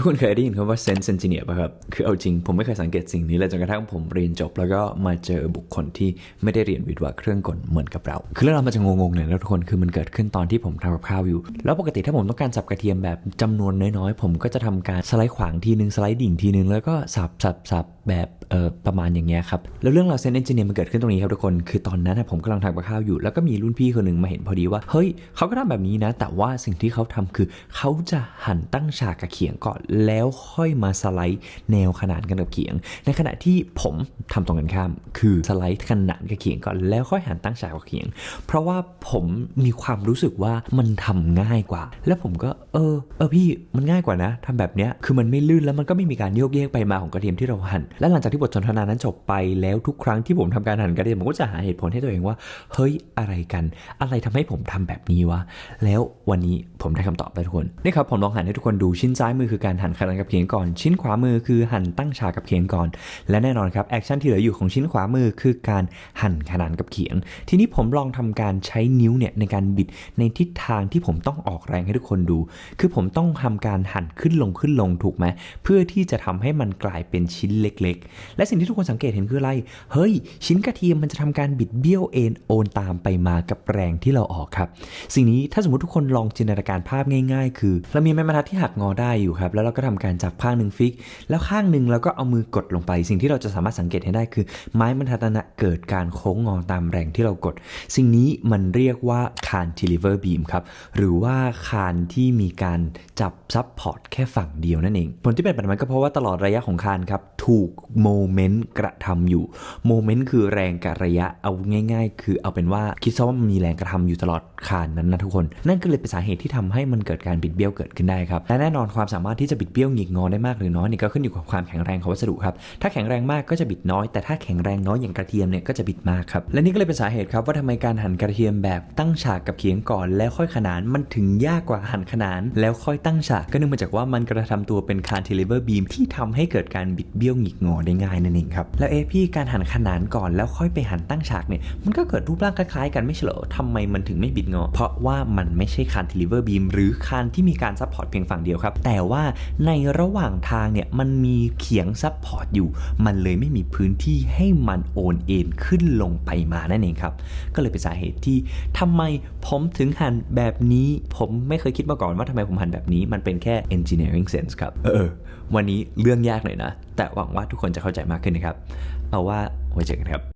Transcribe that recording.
ทุกคนเคยได้ยินคำว่า sense engineer ป่ะครับ คือเอาจริงผมไม่เคยสังเกตสิ่งนี้เลยจนกระทั่งผมเรียนจบ แล้วก็มาเจอบุคคลที่ไม่ได้เรียนวิทย์วะเครื่องกลเหมือนกับเรา คือเรื่องราวมันจะงงๆหน่อยนะทุกคนคือมันเกิดขึ้นตอนที่ผมทำกับข้าวอยู่ แล้วปกติถ้าผมต้องการสับกระเทียมแบบจำนวนน้อยๆ ผมก็จะทำการสไลด์ขวางทีนึงสไลด์ดิ่งทีนึงแล้วก็สับสับสับแบบเออประมาณอย่างเงี้ยครับ แล้วเรื่องราวเซนเอนจิเนียร์มันเกิดขึ้นตรงนี้ครับทุกคน คือตอนนั้นผมกำลังทำกับข้าวอยู่ แล้วก็มีรุ่นพี่คนหนึ่งมาเห็นพอดีว่า เฮ้ยเขาก็ทำแบบนี้นะ แต่ว่าสิ่งที่เขาทำคือ เขาจะหั่นตั้งฉากกับเขียงก่อน แล้วค่อยมาสไลด์แนวขนานกันกับเขียง ในขณะที่ผมทำตรงกันข้าม คือสไลด์ขนานกับเขียงก่อน แล้วค่อยหั่นตั้งฉากกับเขียง เพราะว่าผมมีความรู้สึกว่ามันทำง่ายกว่า แล้วผมก็ เออ เออพี่ มันง่ายกว่านะทำแบบเนี้ย คือมันไม่ลื่นแล้วมันก็ไม่มีการโยกเยกไปมาของกระเทียมที่เราหั่นและหลังจากที่บทสนทนานั้นจบไปแล้วทุกครั้งที่ผมทำการหั่นกระเทียผมก็จะหาเหตุผลให้ตัวเองว่า เฮ้ยอะไรกัน อะไรทำให้ผมทำแบบนี้วะ แล้ววันนี้ผมได้คำตอบแล้วทุกคนนี่ครับผมลองหั่นให้ทุกคนดูชิ้นซ้ายมือคือการหั่นขนาดกับเขียงก่อน ชิ้นขวามือคือหั่นตั้งฉากกับเขียงก่อน และแน่นอนครับแอคชั่นที่เหลืออยู่ของชิ้นขวามือคือการหั่นขนานกับเขียง ทีนี้ผมลองทำการใช้นิ้วเนี่ยในการบิดในทิศทางที่ผมต้องออกแรงให้ทุกคนดู คือผมต้องทำการหั่นขึ้นลงขึ้นลงถูกไหมเพื่อที่จะทำให้มันกลายเป็นชิ้นเล็กๆ และสิ่งที่ทุกคนสังเกตเห็นคืออะไร เฮ้ย ชิ้นกระเทียมมันจะทำการบิดเบี้ยวเอ็นโอนตามไปมากับแรงที่เราออกครับ สิ่งนี้ถ้าสมมติทุกคนลองจินตนาการภาพง่าย ๆ คือ เรามีไม้บรรทัดที่หักงอได้อยู่ครับแล้วเราก็ทำการจับข้างหนึ่งฟิก แล้วข้างหนึ่งเราก็เอามือกดลงไป สิ่งที่เราจะสามารถสังเกตเห็นได้คือ ไม้บรรทัดนั้นนะเกิดการโค้งงอตามแรงที่เรากด สิ่งนี้มันเรียกว่าคาน cantilever beam ครับหรือว่าคานที่มีการจับซับพอร์ตแค่ฝั่งเดียวนั่นเองผลที่เป็นแบบนั้นก็เพราะว่าตลอดระยะของคานครับถูกโมเมนต์กระทำอยู่โมเมนต์คือแรงกับระยะเอาง่าย ๆ คือเอาเป็นว่าคิดซะว่ามันมีแรงกระทำอยู่ตลอดคานนั้นนะทุกคน นั่นก็เลยเป็นสาเหตุที่ทำให้มันเกิดการบิดเบี้ยวเกิดขึ้นได้ครับและแน่นอนความสามารถที่จะบิดเบี้ยวหงิกงอได้มากหรือน้อยนี่ก็ขึ้นอยู่กับความแข็งแรงของวัสดุครับถ้าแข็งแรงมากก็จะบิดน้อยแต่ถ้าแข็งแรงน้อยอย่างกระเทียมเนี่ยก็จะบิดมากครับและนี่ก็เลยเป็นสาเหตุครับว่าทำไมการหั่นกระเทียมแบบตั้งฉากกับเขียงก่อนแล้วค่อยขนานมันถึงยากกว่าหั่นขนาน แล้วค่อยตั้งฉากก็เนื่องมาจากว่ามันกระทำตัวเป็น cantilever beam ที่ทำให้เกิดการบิดเบี้ยวหงิกงอได้ง่ายนั่นเองครับ แล้วเอะพี่การหันขนานก่อนแล้วค่อยไปหันตั้งฉากเนี่ยมันก็เกิดรูปร่างคล้ายๆกันไม่ใช่เหรอทำไมมันถึงไม่บิดงอ เพราะว่ามันไม่ใช่ cantilever beam หรือคานที่มีการซัพพอร์ตเพียงฝั่งเดียวครับ แต่ว่าในระหว่างทางเนี่ยมันมีเขียงซัพพอร์ตอยู่ มันเลยไม่มีพื้นที่ให้มันโอนเอ็นขึ้นลงไปมานั่นเองครับ ก็เลยเป็นสาเหตุที่ทำไมผมถึงหันแบบนี้ ผมไม่เคยคิดมาก่อนว่าทำไมผมหันแบบนี้ มันเป็นแค่ engineering sense ครับ เออ วันนี้เรื่องยากหน่อยนะ แต่หวังว่าทุกคนจะเข้าใจมากขึ้นนะครับ เอาว่าไว้เจอกันครับ